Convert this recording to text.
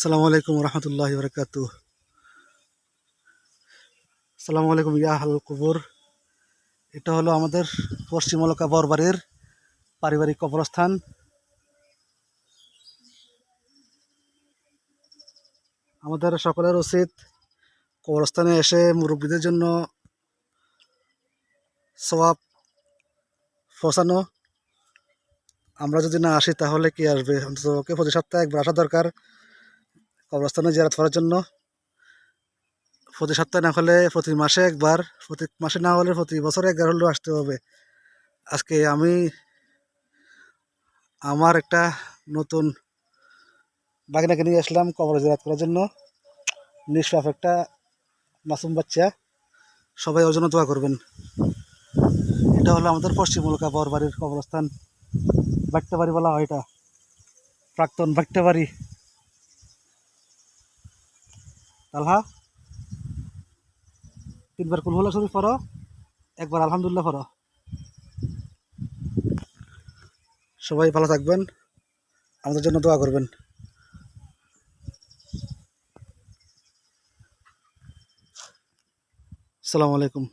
সালামু আলাইকুম রহমতুল্লাহ বরকাত সালামু আলাইকুম ইয়া হাল কবর। এটা হলো আমাদের পশ্চিম এলাকা বরবারের পারিবারিক কবরস্থান। আমাদের সকলের উচিত কবরস্থানে এসে মুরব্বীদের জন্য সবাব পৌঁছানো আমরা যদি না আসি তাহলে কি আসবে? অন্তত প্রতি সপ্তাহে একবার আসা দরকার। কবরস্থানে জেরাত করার জন্য। প্রতি সপ্তাহে না হলে, প্রতি মাসে একবার, প্রতি মাসে না হলে প্রতি বছরে একবার হলেও আসতে হবে। আজকে আমি আমার একটা নতুন বাগনাকে নিয়ে আসলাম কবর জেরাত করার জন্য। নিষ্পাপ একটা মাসুম বাচ্চা। সবাই ওর জন্য দোয়া করবেন। এটা হলো আমাদের পশ্চিম উল্কা বরবাড়ির কবরস্থান। বাট্টা বাড়ি বলা হয় এটা। প্রাক্তন বাট্টা তালহা, তিনবার কুলহুল্লা শরীফ পড়ো, একবার আলহামদুলিল্লাহ পড়ো। সবাই ভালো থাকবেন, আমাদের জন্য দোয়া করবেন। আসসালামু আলাইকুম।